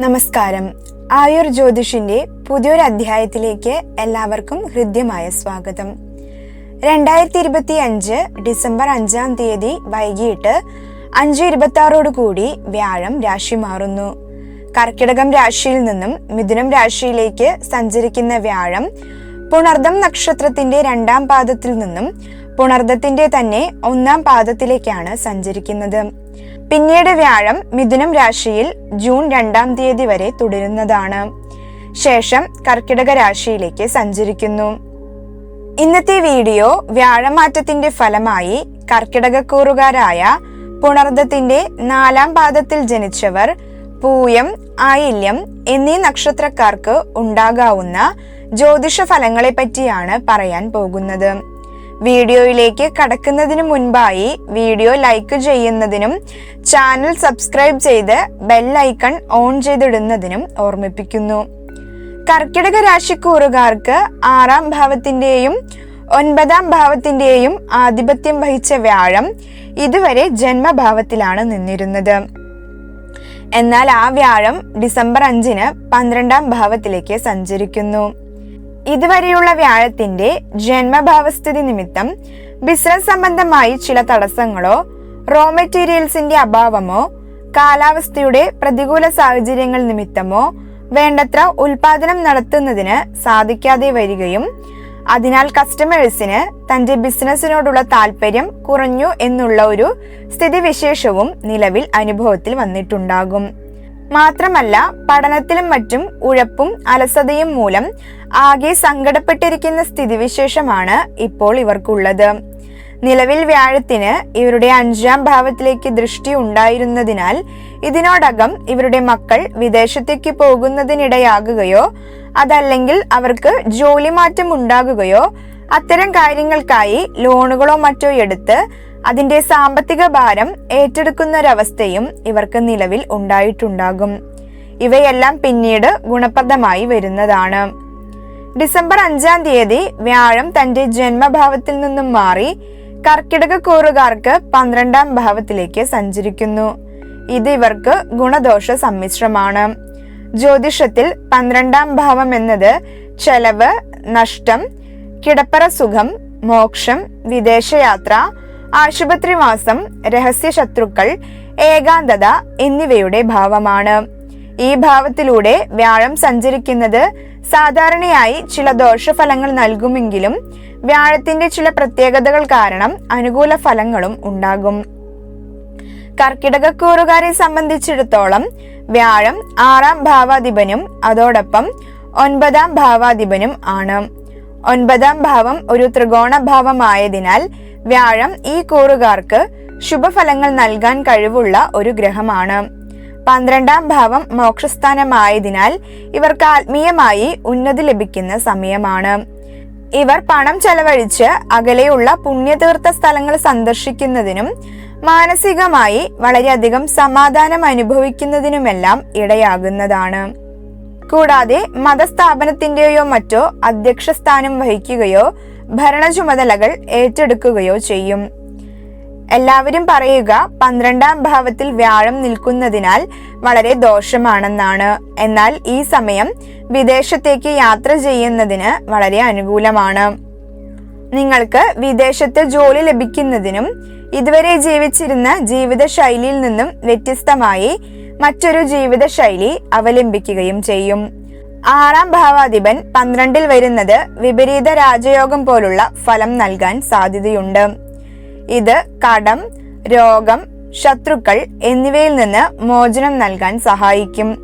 നമസ്കാരം. ആയുർ ജ്യോതിഷിന്റെ പുതിയൊരു അധ്യായത്തിലേക്ക് എല്ലാവർക്കും ഹൃദ്യമായ സ്വാഗതം. രണ്ടായിരത്തി ഇരുപത്തി അഞ്ച് ഡിസംബർ അഞ്ചാം തീയതി വൈകിട്ട് അഞ്ച് ഇരുപത്തി ആറോട് കൂടി വ്യാഴം രാശി മാറുന്നു. കർക്കിടകം രാശിയിൽ നിന്നും മിഥുനം രാശിയിലേക്ക് സഞ്ചരിക്കുന്ന വ്യാഴം പുണർദം നക്ഷത്രത്തിന്റെ രണ്ടാം പാദത്തിൽ നിന്നും പുണർദത്തിന്റെ തന്നെ ഒന്നാം പാദത്തിലേക്കാണ് സഞ്ചരിക്കുന്നത്. പിന്നീട് വ്യാഴം മിഥുനം രാശിയിൽ ജൂൺ രണ്ടാം തീയതി വരെ തുടരുന്നതാണ്. ശേഷം കർക്കിടക രാശിയിലേക്ക് സഞ്ചരിക്കുന്നു. ഇന്നത്തെ വീഡിയോ വ്യാഴമാറ്റത്തിന്റെ ഫലമായി കർക്കിടകക്കൂറുകാരായ പുണർദത്തിന്റെ നാലാം പാദത്തിൽ ജനിച്ചവർ പൂയം ആയില്യം എന്നീ നക്ഷത്രക്കാർക്ക് ഉണ്ടാകാവുന്ന ജ്യോതിഷ ഫലങ്ങളെ പറ്റിയാണ് പറയാൻ പോകുന്നത്. വീഡിയോയിലേക്ക് കടക്കുന്നതിന് മുൻപായി വീഡിയോ ലൈക്ക് ചെയ്യുന്നതിനും ചാനൽ സബ്സ്ക്രൈബ് ചെയ്ത് ബെൽ ഐക്കൺ ഓൺ ചെയ്തിടുന്നതിനും ഓർമ്മിപ്പിക്കുന്നു. കർക്കിടക രാശിക്കൂറുകാർക്ക് ആറാം ഭാവത്തിന്റെയും ഒൻപതാം ഭാവത്തിന്റെയും ആധിപത്യം വഹിച്ച വ്യാഴം ഇതുവരെ ജന്മഭാവത്തിലാണ് നിന്നിരുന്നത്. എന്നാൽ ആ വ്യാഴം ഡിസംബർ അഞ്ചിന് പന്ത്രണ്ടാം ഭാവത്തിലേക്ക് സഞ്ചരിക്കുന്നു. ഇതുവരെയുള്ള വ്യാഴത്തിന്റെ ജന്മഭാവസ്ഥിതി നിമിത്തം ബിസിനസ് സംബന്ധമായി ചില തടസ്സങ്ങളോ റോ മെറ്റീരിയൽസിന്റെ അഭാവമോ കാലാവസ്ഥയുടെ പ്രതികൂല സാഹചര്യങ്ങൾ നിമിത്തമോ വേണ്ടത്ര ഉൽപാദനം നടത്തുന്നതിന് സാധിക്കാതെ വരികയും അതിനാൽ കസ്റ്റമേഴ്സിന് തന്റെ ബിസിനസ്സിനോടുള്ള താല്പര്യം കുറഞ്ഞു എന്നുള്ള ഒരു സ്ഥിതിവിശേഷവും നിലവിൽ അനുഭവത്തിൽ വന്നിട്ടുണ്ടാകും. മാത്രമല്ല പഠനത്തിലും മറ്റും ഉഴപ്പും അലസതയും മൂലം ആകെ സങ്കടപ്പെട്ടിരിക്കുന്ന സ്ഥിതിവിശേഷമാണ് ഇപ്പോൾ ഇവർക്കുള്ളത്. നിലവിൽ വ്യാഴത്തിന് ഇവരുടെ അഞ്ചാം ഭാവത്തിലേക്ക് ദൃഷ്ടി ഉണ്ടായിരുന്നതിനാൽ ഇതിനോടകം ഇവരുടെ മക്കൾ വിദേശത്തേക്ക് പോകുന്നതിനിടയാകുകയോ അതല്ലെങ്കിൽ അവർക്ക് ജോലി മാറ്റം ഉണ്ടാകുകയോ അത്തരം കാര്യങ്ങൾക്കായി ലോണുകളോ മറ്റോ എടുത്ത് അതിന്റെ സാമ്പത്തിക ഭാരം ഏറ്റെടുക്കുന്നൊരവസ്ഥയും ഇവർക്ക് നിലവിൽ ഉണ്ടായിട്ടുണ്ടാകും. ഇവയെല്ലാം പിന്നീട് ഗുണപ്രദമായി വരുന്നതാണ്. ഡിസംബർ അഞ്ചാം തീയതി വ്യാഴം തന്റെ ജന്മഭാവത്തിൽ നിന്നും മാറി കർക്കിടക കൂറുകാർക്ക് പന്ത്രണ്ടാം ഭാവത്തിലേക്ക് സഞ്ചരിക്കുന്നു. ഇത് ഇവർക്ക് ഗുണദോഷ സമ്മിശ്രമാണ്. ജ്യോതിഷത്തിൽ പന്ത്രണ്ടാം ഭാവം എന്നത് ചെലവ് നഷ്ടം കിടപ്പറ സുഖം മോക്ഷം വിദേശയാത്ര ആശുപത്രിവാസം രഹസ്യ ശത്രുക്കൾ ഏകാന്തത എന്നിവയുടെ ഭാവമാണ്. ഈ ഭാവത്തിലൂടെ വ്യാഴം സഞ്ചരിക്കുന്നത് സാധാരണയായി ചില ദോഷഫലങ്ങൾ നൽകുമെങ്കിലും വ്യാഴത്തിന്റെ ചില പ്രത്യേകതകൾ കാരണം അനുകൂല ഫലങ്ങളും ഉണ്ടാകും. കർക്കിടകക്കൂറുകാരെ സംബന്ധിച്ചിടത്തോളം വ്യാഴം ആറാം ഭാവാധിപനും അതോടൊപ്പം ഒൻപതാം ഭാവാധിപനും ആണ്. ഒൻപതാം ഭാവം ഒരു ത്രികോണ ഭാവമായതിനാൽ വ്യാഴം ഈ കൂറുകാർക്ക് ശുഭഫലങ്ങൾ നൽകാൻ കഴിവുള്ള ഒരു ഗ്രഹമാണ്. പന്ത്രണ്ടാം ഭാവം മോക്ഷസ്ഥാനമായതിനാൽ ഇവർക്ക് ആത്മീയമായി ഉന്നതി ലഭിക്കുന്ന സമയമാണ്. ഇവർ പണം ചെലവഴിച്ച് അകലെയുള്ള പുണ്യതീർത്ഥ സ്ഥലങ്ങൾ സന്ദർശിക്കുന്നതിനും മാനസികമായി വളരെയധികം സമാധാനം അനുഭവിക്കുന്നതിനുമെല്ലാം ഇടയാകുന്നതാണ്. കൂടാതെ മതസ്ഥാപനത്തിന്റെയോ മറ്റോ അധ്യക്ഷ സ്ഥാനം വഹിക്കുകയോ ഭരണ ചുമതലകൾ ഏറ്റെടുക്കുകയോ ചെയ്യും. എല്ലാവരും പറയുക പന്ത്രണ്ടാം ഭാവത്തിൽ വ്യാഴം നിൽക്കുന്നതിനാൽ വളരെ ദോഷമാണെന്നാണ്. എന്നാൽ ഈ സമയം വിദേശത്തേക്ക് യാത്ര ചെയ്യുന്നതിന് വളരെ അനുകൂലമാണ്. നിങ്ങൾക്ക് വിദേശത്ത് ജോലി ലഭിക്കുന്നതിനും ഇതുവരെ ജീവിച്ചിരുന്ന ജീവിത ശൈലിയിൽ നിന്നും വ്യത്യസ്തമായി മറ്റൊരു ജീവിത ശൈലി അവലംബിക്കുകയും ചെയ്യും. ആറാം ഭാവാധിപൻ പന്ത്രണ്ടിൽ വരുന്നത് വിപരീത രാജയോഗം പോലുള്ള ഫലം നൽകാൻ സാധ്യതയുണ്ട്. ഇത് കടം രോഗം ശത്രുക്കൾ എന്നിവയിൽ നിന്ന് മോചനം നൽകാൻ സഹായിക്കും.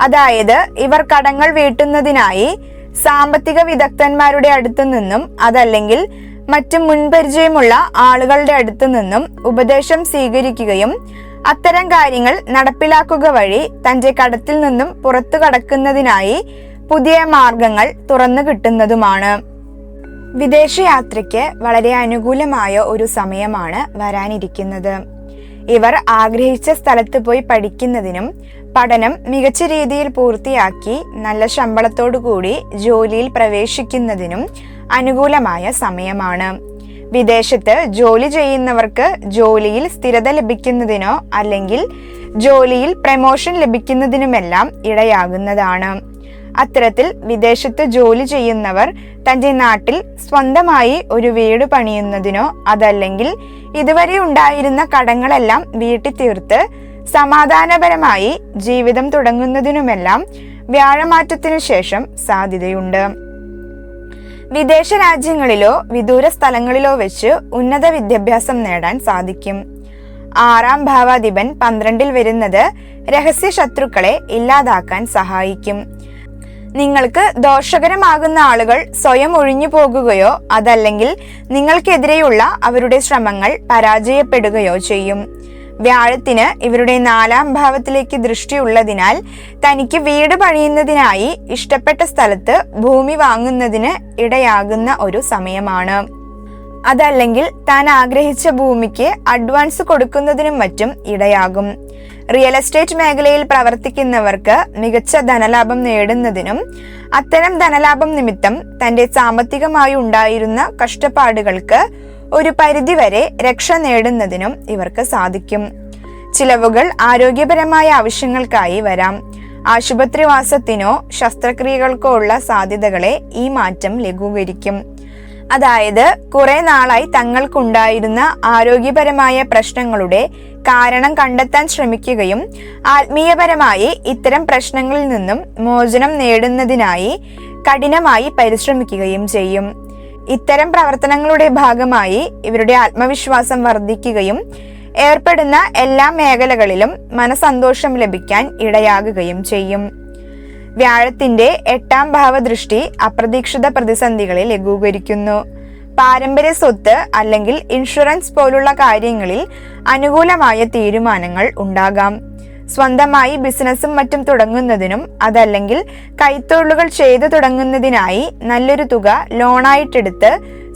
അതായത് ഇവർ കടങ്ങൾ വീട്ടുന്നതിനായി സാമ്പത്തിക വിദഗ്ധന്മാരുടെ അടുത്തു നിന്നും അതല്ലെങ്കിൽ മറ്റു മുൻപരിചയമുള്ള ആളുകളുടെ അടുത്തു നിന്നും ഉപദേശം സ്വീകരിക്കുകയും അത്തരം കാര്യങ്ങൾ നടപ്പിലാക്കുക വഴി തന്റെ കടത്തിൽ നിന്നും പുറത്തു കടക്കുന്നതിനായി പുതിയ മാർഗങ്ങൾ തുറന്നു കിട്ടുന്നതുമാണ്. വിദേശയാത്രയ്ക്ക് വളരെ അനുകൂലമായ ഒരു സമയമാണ് വരാനിരിക്കുന്നത്. ഇവർ ആഗ്രഹിച്ച സ്ഥലത്ത് പോയി പഠിക്കുന്നതിനും പഠനം മികച്ച രീതിയിൽ പൂർത്തിയാക്കി നല്ല ശമ്പളത്തോടു കൂടി ജോലിയിൽ പ്രവേശിക്കുന്നതിനും അനുകൂലമായ സമയമാണ്. വിദേശത്ത് ജോലി ചെയ്യുന്നവർക്ക് ജോലിയിൽ സ്ഥിരത ലഭിക്കുന്നതിനോ അല്ലെങ്കിൽ ജോലിയിൽ പ്രമോഷൻ ലഭിക്കുന്നതിനുമെല്ലാം ഇടയാകുന്നതാണ്. അത്തരത്തിൽ വിദേശത്ത് ജോലി ചെയ്യുന്നവർ തന്റെ നാട്ടിൽ സ്വന്തമായി ഒരു വീട് പണിയുന്നതിനോ അതല്ലെങ്കിൽ ഇതുവരെ ഉണ്ടായിരുന്ന കടങ്ങളെല്ലാം വീട്ടി തീർത്ത് സമാധാനപരമായി ജീവിതം തുടങ്ങുന്നതിനുമെല്ലാം വ്യാഴമാറ്റത്തിനു ശേഷം സാധ്യതയുണ്ട്. വിദേശ രാജ്യങ്ങളിലോ വിദൂര സ്ഥലങ്ങളിലോ വെച്ച് ഉന്നത വിദ്യാഭ്യാസം നേടാൻ സാധിക്കും. ആറാം ഭാവാധിപൻ പന്ത്രണ്ടിൽ വരുന്നത് രഹസ്യ ശത്രുക്കളെ ഇല്ലാതാക്കാൻ സഹായിക്കും. നിങ്ങൾക്ക് ദോഷകരമാകുന്ന ആളുകൾ സ്വയം ഒഴിഞ്ഞു പോകുകയോ അതല്ലെങ്കിൽ നിങ്ങൾക്കെതിരെയുള്ള അവരുടെ ശ്രമങ്ങൾ പരാജയപ്പെടുകയോ ചെയ്യും. വ്യാഴത്തിന് ഇവരുടെ നാലാം ഭാവത്തിലേക്ക് ദൃഷ്ടിയുള്ളതിനാൽ തനിക്ക് വീട് പണിയുന്നതിനായി ഇഷ്ടപ്പെട്ട സ്ഥലത്ത് ഭൂമി വാങ്ങുന്നതിന് ഇടയാകുന്ന ഒരു സമയമാണ്. അതല്ലെങ്കിൽ താൻ ആഗ്രഹിച്ച ഭൂമിക്ക് അഡ്വാൻസ് കൊടുക്കുന്നതിനും മറ്റും ഇടയാകും. റിയൽ എസ്റ്റേറ്റ് മേഖലയിൽ പ്രവർത്തിക്കുന്നവർക്ക് മികച്ച ധനലാഭം നേടുന്നതിനും അത്തരം ധനലാഭം നിമിത്തം തന്റെ സാമ്പത്തികമായി ഉണ്ടായിരുന്ന കഷ്ടപ്പാടുകൾക്ക് ഒരു പരിധിവരെ രക്ഷ നേടുന്നതിനും ഇവർക്ക് സാധിക്കും. ചിലവുകൾ ആരോഗ്യപരമായ ആവശ്യങ്ങൾക്കായി വരാം. ആശുപത്രിവാസത്തിനോ ശസ്ത്രക്രിയകൾക്കോ ഉള്ള സാധ്യതകളെ ഈ മാറ്റം ലഘൂകരിക്കും. അതായത് കുറെ നാളായി തങ്ങൾക്കുണ്ടായിരുന്ന ആരോഗ്യപരമായ പ്രശ്നങ്ങളുടെ കാരണം കണ്ടെത്താൻ ശ്രമിക്കുകയും ആത്മീയപരമായി ഇത്തരം പ്രശ്നങ്ങളിൽ നിന്നും മോചനം നേടുന്നതിനായി കഠിനമായി പരിശ്രമിക്കുകയും ചെയ്യും. ഇത്തരം പ്രവർത്തനങ്ങളുടെ ഭാഗമായി ഇവരുടെ ആത്മവിശ്വാസം വർദ്ധിക്കുകയും ഏർപ്പെടുന്ന എല്ലാ മേഖലകളിലും മനസന്തോഷം ലഭിക്കാൻ ഇടയാകുകയും ചെയ്യും. വ്യാഴത്തിന്റെ എട്ടാം ഭാവദൃഷ്ടി അപ്രതീക്ഷിത പ്രതിസന്ധികളെ ലഘൂകരിക്കുന്നു. പാരമ്പര്യ സ്വത്ത് അല്ലെങ്കിൽ ഇൻഷുറൻസ് പോലുള്ള കാര്യങ്ങളിൽ അനുകൂലമായ തീരുമാനങ്ങൾ ഉണ്ടാകാം. സ്വന്തമായി ബിസിനസ്സും മറ്റും തുടങ്ങുന്നതിനും അതല്ലെങ്കിൽ കൈത്തൊഴിലുകൾ ചെയ്തു തുടങ്ങുന്നതിനായി നല്ലൊരു തുക ലോണായിട്ടെടുത്ത്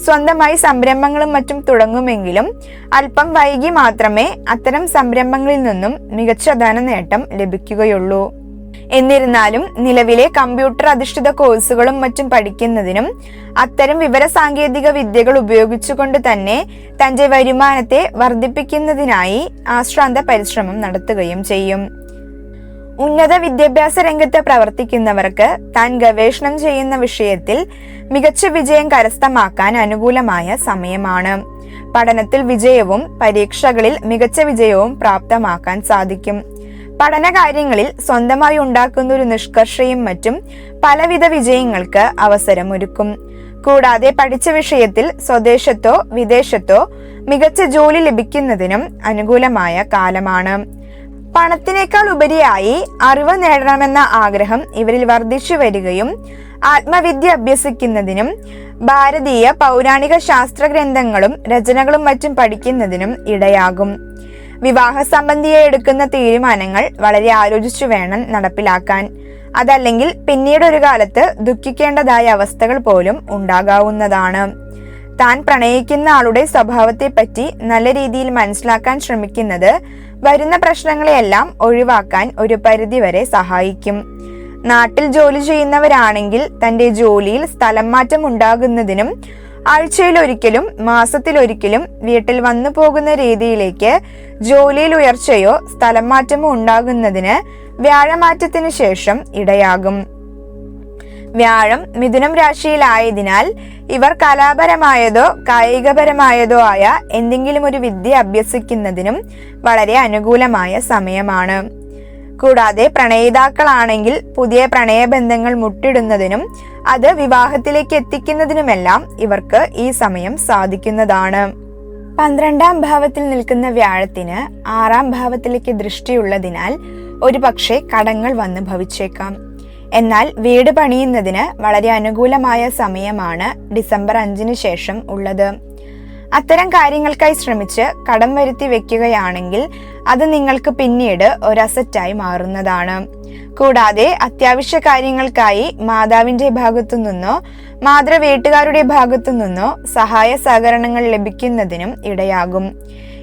സ്വന്തമായി സംരംഭങ്ങളും മറ്റും തുടങ്ങുമെങ്കിലും അല്പം വൈകി മാത്രമേ അത്തരം സംരംഭങ്ങളിൽ നിന്നും മികച്ച ധനനേട്ടം ലഭിക്കുകയുള്ളൂ. എന്നിരുന്നാലും നിലവിലെ കമ്പ്യൂട്ടർ അധിഷ്ഠിത കോഴ്സുകളും മറ്റും പഠിക്കുന്നതിനും അത്തരം വിവര സാങ്കേതിക വിദ്യകൾ ഉപയോഗിച്ചുകൊണ്ട് തന്നെ തന്റെ വരുമാനത്തെ വർദ്ധിപ്പിക്കുന്നതിനായി ആശ്രാന്ത പരിശ്രമം നടത്തുകയും ചെയ്യും. ഉന്നത വിദ്യാഭ്യാസ രംഗത്ത് പ്രവർത്തിക്കുന്നവർക്ക് താൻ ഗവേഷണം ചെയ്യുന്ന വിഷയത്തിൽ മികച്ച വിജയം കരസ്ഥമാക്കാൻ അനുകൂലമായ സമയമാണ്. പഠനത്തിൽ വിജയവും പരീക്ഷകളിൽ മികച്ച വിജയവും പ്രാപ്തമാക്കാൻ സാധിക്കും. പഠനകാര്യങ്ങളിൽ സ്വന്തമായി ഉണ്ടാക്കുന്ന ഒരു നിഷ്കർഷയും മറ്റും പലവിധ വിജയങ്ങൾക്ക് അവസരമൊരുക്കും. കൂടാതെ പഠിച്ച വിഷയത്തിൽ സ്വദേശത്തോ വിദേശത്തോ മികച്ച ജോലി ലഭിക്കുന്നതിനും അനുകൂലമായ കാലമാണ്. പണത്തിനേക്കാൾ ഉപരിയായി അറിവ് നേടണമെന്ന ആഗ്രഹം ഇവരിൽ വർദ്ധിച്ചു വരികയും ആത്മവിദ്യ അഭ്യസിക്കുന്നതിനും ഭാരതീയ പൗരാണിക ശാസ്ത്ര ഗ്രന്ഥങ്ങളും രചനകളും മറ്റും പഠിക്കുന്നതിനും ഇടയാകും. വിവാഹ സംബന്ധിയെ എടുക്കുന്ന തീരുമാനങ്ങൾ വളരെ ആലോചിച്ചു വേണം നടപ്പിലാക്കാൻ. അതല്ലെങ്കിൽ പിന്നീട് ഒരു കാലത്ത് ദുഃഖിക്കേണ്ടതായ അവസ്ഥകൾ പോലും ഉണ്ടാകാവുന്നതാണ്. താൻ പ്രണയിക്കുന്ന ആളുടെ സ്വഭാവത്തെ പറ്റി നല്ല രീതിയിൽ മനസ്സിലാക്കാൻ ശ്രമിക്കുന്നത് വരുന്ന പ്രശ്നങ്ങളെയെല്ലാം ഒഴിവാക്കാൻ ഒരു പരിധിവരെ സഹായിക്കും. നാട്ടിൽ ജോലി ചെയ്യുന്നവരാണെങ്കിൽ തന്റെ ജോലിയിൽ സ്ഥലം മാറ്റം ഉണ്ടാകുന്നതിനും ആഴ്ചയിലൊരിക്കലും മാസത്തിലൊരിക്കലും വീട്ടിൽ വന്നു പോകുന്ന രീതിയിലേക്ക് ജോലിയിൽ ഉയർച്ചയോ സ്ഥലം മാറ്റമോ ഉണ്ടാകുന്നതിന് വ്യാഴമാറ്റത്തിനു ശേഷം ഇടയാകും. വ്യാഴം മിഥുനം രാശിയിലായതിനാൽ ഇവർ കലാപരമായതോ കായികപരമായതോ ആയ എന്തെങ്കിലും ഒരു വിദ്യ അഭ്യസിക്കുന്നതിനും വളരെ അനുകൂലമായ സമയമാണ്. കൂടാതെ പ്രണയിതാക്കളാണെങ്കിൽ പുതിയ പ്രണയബന്ധങ്ങൾ മുട്ടിടുന്നതിനും അത് വിവാഹത്തിലേക്ക് എത്തിക്കുന്നതിനുമെല്ലാം ഇവർക്ക് ഈ സമയം സാധിക്കുന്നതാണ്. പന്ത്രണ്ടാം ഭാവത്തിൽ നിൽക്കുന്ന വ്യാഴത്തിന് ആറാം ഭാവത്തിലേക്ക് ദൃഷ്ടിയുള്ളതിനാൽ ഒരുപക്ഷെ കടങ്ങൾ വന്ന് ഭവിച്ചേക്കാം. എന്നാൽ വീട് പണിയുന്നതിന് വളരെ അനുകൂലമായ സമയമാണ് ഡിസംബർ അഞ്ചിന് ശേഷം ഉള്ളത്. അത്തരം കാര്യങ്ങൾക്കായി ശ്രമിച്ച് കടം വരുത്തി വെക്കുകയാണെങ്കിൽ അത് നിങ്ങൾക്ക് പിന്നീട് ഒരു അസറ്റായി മാറുന്നതാണ്. കൂടാതെ അത്യാവശ്യ കാര്യങ്ങൾക്കായി മാതാവിന്റെ ഭാഗത്തു നിന്നോ മാതൃ വീട്ടുകാരുടെ ഭാഗത്തു നിന്നോ സഹായ സഹകരണങ്ങൾ ലഭിക്കുന്നതിനും ഇടയാകും.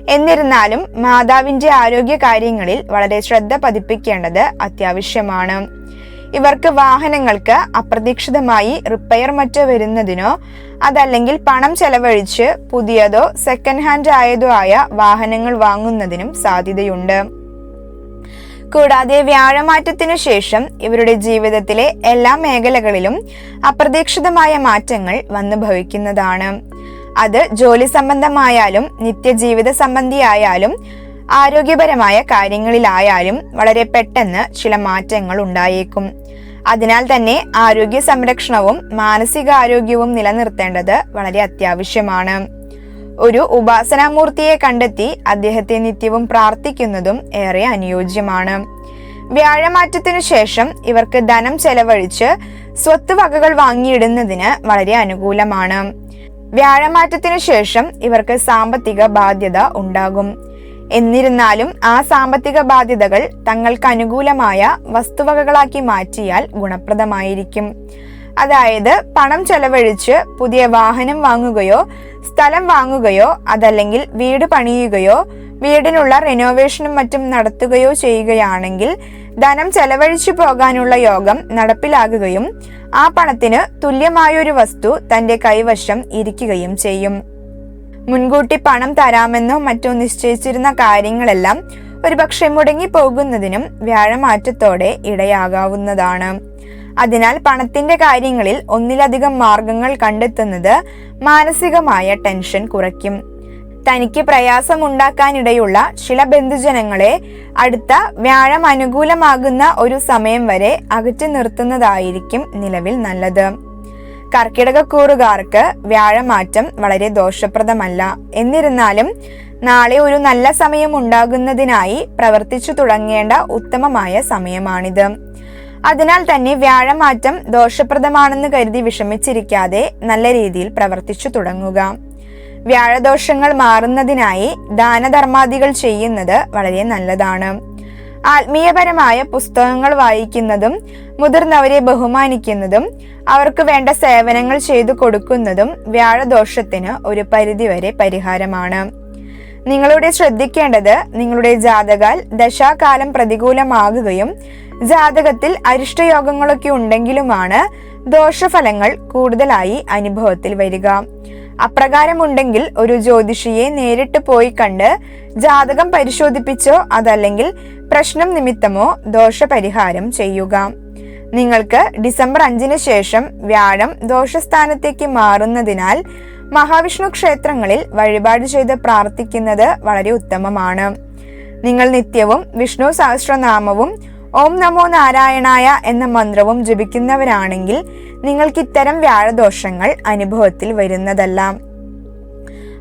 എന്നിരുന്നാലും മാതാവിന്റെ ആരോഗ്യ കാര്യങ്ങളിൽ വളരെ ശ്രദ്ധ പതിപ്പിക്കേണ്ടത് അത്യാവശ്യമാണ്. ഇവർക്ക് വാഹനങ്ങൾക്ക് അപ്രതീക്ഷിതമായി റിപ്പയർ മറ്റോ വരുന്നതിനോ അതല്ലെങ്കിൽ പണം ചെലവഴിച്ച് പുതിയതോ സെക്കൻഡ് ഹാൻഡ് ആയതോ ആയ വാഹനങ്ങൾ വാങ്ങുന്നതിനും സാധ്യതയുണ്ട്. കൂടാതെ വ്യാഴമാറ്റത്തിനു ശേഷം ഇവരുടെ ജീവിതത്തിലെ എല്ലാ മേഖലകളിലും അപ്രതീക്ഷിതമായ മാറ്റങ്ങൾ വന്നു ഭവിക്കുന്നതാണ്. അത് ജോലി സംബന്ധമായാലും നിത്യജീവിത സംബന്ധിയായാലും ആരോഗ്യപരമായ കാര്യങ്ങളിലായാലും വളരെ പെട്ടെന്ന് ചില മാറ്റങ്ങൾ ഉണ്ടായേക്കും. അതിനാൽ തന്നെ ആരോഗ്യ സംരക്ഷണവും മാനസികാരോഗ്യവും നിലനിർത്തേണ്ടത് വളരെ അത്യാവശ്യമാണ്. ഒരു ഉപാസനാമൂർത്തിയെ കണ്ടെത്തി അദ്ദേഹത്തെ നിത്യവും പ്രാർത്ഥിക്കുന്നതും ഏറെ അനുയോജ്യമാണ്. വ്യാഴമാറ്റത്തിനു ശേഷം ഇവർക്ക് ധനം ചെലവഴിച്ച് സ്വത്ത് വകകൾ വാങ്ങിയിടുന്നതിന് വളരെ അനുകൂലമാണ്. വ്യാഴമാറ്റത്തിനു ശേഷം ഇവർക്ക് സാമ്പത്തിക ബാധ്യത ഉണ്ടാകും. എന്നിരുന്നാലും ആ സാമ്പത്തിക ബാധ്യതകൾ തങ്ങൾക്ക് അനുകൂലമായ വസ്തുവകകളാക്കി മാറ്റിയാൽ ഗുണപ്രദമായിരിക്കും. അതായത് പണം ചെലവഴിച്ച് പുതിയ വാഹനം വാങ്ങുകയോ സ്ഥലം വാങ്ങുകയോ അതല്ലെങ്കിൽ വീട് പണിയുകയോ വീടിനുള്ള റിനോവേഷനും മറ്റും നടത്തുകയോ ചെയ്യുകയാണെങ്കിൽ ധനം ചെലവഴിച്ചു പോകാനുള്ള യോഗം നടപ്പിലാകുകയും ആ പണത്തിന് തുല്യമായൊരു വസ്തു തന്റെ കൈവശം ഇരിക്കുകയും ചെയ്യും. മുൻകൂട്ടി പണം തരാമെന്നോ മറ്റോ നിശ്ചയിച്ചിരുന്ന കാര്യങ്ങളെല്ലാം ഒരുപക്ഷെ മുടങ്ങി പോകുന്നതിനും വ്യാഴമാറ്റത്തോടെ ഇടയാകാവുന്നതാണ്. അതിനാൽ പണത്തിന്റെ കാര്യങ്ങളിൽ ഒന്നിലധികം മാർഗങ്ങൾ കണ്ടെത്തുന്നത് മാനസികമായ ടെൻഷൻ കുറയ്ക്കും. തനിക്ക് പ്രയാസമുണ്ടാക്കാനിടയുള്ള ചില ബന്ധുജനങ്ങളെ അടുത്ത വ്യാഴം അനുകൂലമാകുന്ന ഒരു സമയം വരെ അകറ്റി നിർത്തുന്നതായിരിക്കും നിലവിൽ നല്ലത്. കർക്കിടകക്കൂറുകാർക്ക് വ്യാഴമാറ്റം വളരെ ദോഷപ്രദമല്ല. എന്നിരുന്നാലും നാളെ ഒരു നല്ല സമയം ഉണ്ടാകുന്നതിനായി പ്രവർത്തിച്ചു തുടങ്ങേണ്ട ഉത്തമമായ സമയമാണിത്. അതിനാൽ തന്നെ വ്യാഴമാറ്റം ദോഷപ്രദമാണെന്ന് കരുതി വിഷമിച്ചിരിക്കാതെ നല്ല രീതിയിൽ പ്രവർത്തിച്ചു തുടങ്ങുക. വ്യാഴദോഷങ്ങൾ മാറുന്നതിനായി ദാനധർമാദികൾ ചെയ്യുന്നത് വളരെ നല്ലതാണ്. ആത്മീയപരമായ പുസ്തകങ്ങൾ വായിക്കുന്നതും മുതിർന്നവരെ ബഹുമാനിക്കുന്നതും അവർക്ക് വേണ്ട സേവനങ്ങൾ ചെയ്തു കൊടുക്കുന്നതും വ്യാഴദോഷത്തിന് ഒരു പരിധിവരെ പരിഹാരമാണ്. നിങ്ങളുടെ ശ്രദ്ധിക്കേണ്ടത് നിങ്ങളുടെ ജാതകൽ ദശാകാലം പ്രതികൂലമാകുകയും ജാതകത്തിൽ അരിഷ്ടയോഗങ്ങളൊക്കെ ഉണ്ടെങ്കിലുമാണ് ദോഷഫലങ്ങൾ കൂടുതലായി അനുഭവത്തിൽ വരിക. അപ്രകാരമുണ്ടെങ്കിൽ ഒരു ജ്യോതിഷിയെ നേരിട്ട് പോയി കണ്ട് ജാതകം പരിശോധിപ്പിച്ചോ അതല്ലെങ്കിൽ പ്രശ്നം നിമിത്തമോ ദോഷപരിഹാരം ചെയ്യുക. നിങ്ങൾക്ക് ഡിസംബർ അഞ്ചിന് ശേഷം വ്യാഴം ദോഷസ്ഥാനത്തേക്ക് മാറുന്നതിനാൽ മഹാവിഷ്ണു ക്ഷേത്രങ്ങളിൽ വഴിപാട് ചെയ്ത് പ്രാർത്ഥിക്കുന്നത് വളരെ ഉത്തമമാണ്. നിങ്ങൾ നിത്യവും വിഷ്ണു സഹസ്രനാമവും ഓം നമോ നാരായണായ എന്ന മന്ത്രവും ജപിക്കുന്നവരാണെങ്കിൽ നിങ്ങൾക്ക് ഇത്തരം വ്യാഴദോഷങ്ങൾ അനുഭവത്തിൽ വരുന്നതല്ല.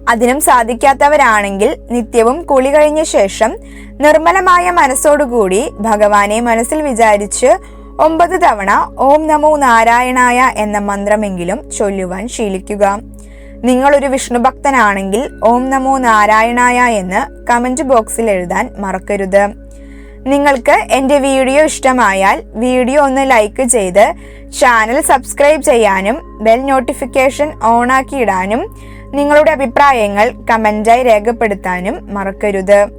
അതിനും സാധിക്കാത്തവരാണെങ്കിൽ നിത്യവും കുളി കഴിഞ്ഞ ശേഷം നിർമ്മലമായ മനസ്സോടുകൂടി ഭഗവാനെ മനസ്സിൽ വിചാരിച്ച് ഒമ്പത് തവണ ഓം നമോ നാരായണായ എന്ന മന്ത്രമെങ്കിലും ചൊല്ലുവാൻ ശീലിക്കുക. നിങ്ങളൊരു വിഷ്ണു ഭക്തനാണെങ്കിൽ ഓം നമോ നാരായണായ എന്ന് കമന്റ് ബോക്സിൽ എഴുതാൻ മറക്കരുത്. നിങ്ങൾക്ക് എന്റെ വീഡിയോ ഇഷ്ടമായാൽ വീഡിയോ ഒന്ന് ലൈക്ക് ചെയ്ത് ചാനൽ സബ്സ്ക്രൈബ് ചെയ്യാനും ബെൽ നോട്ടിഫിക്കേഷൻ ഓണാക്കിയിടാനും നിങ്ങളുടെ അഭിപ്രായങ്ങൾ കമന്റായി രേഖപ്പെടുത്താനും മറക്കരുത്.